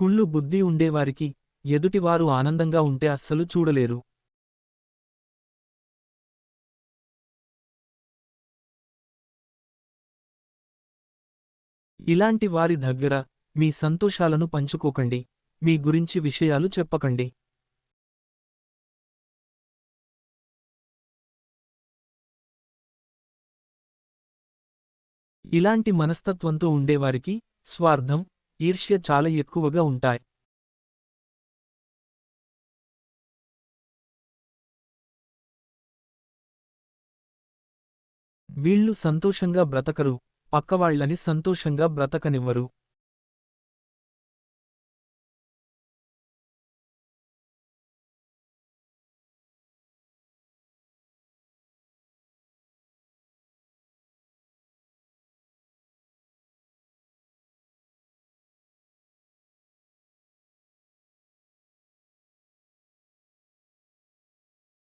కుళ్ళు బుద్ధి ఉండేవారికి ఎదుటివారు ఆనందంగా ఉంటే అస్సలు చూడలేరు. ఇలాంటి వారి దగ్గర మీ సంతోషాలను పంచుకోకండి. మీ గురించి విషయాలు చెప్పకండి. ఇలాంటి మనస్తత్వంతో ఉండేవారికి స్వార్థం ఈర్ష్య చాలా ఎక్కువగా ఉంటాయి. వీళ్ళు సంతోషంగా బ్రతకరు. పక్కవాళ్ళని సంతోషంగా బ్రతకనివ్వరు.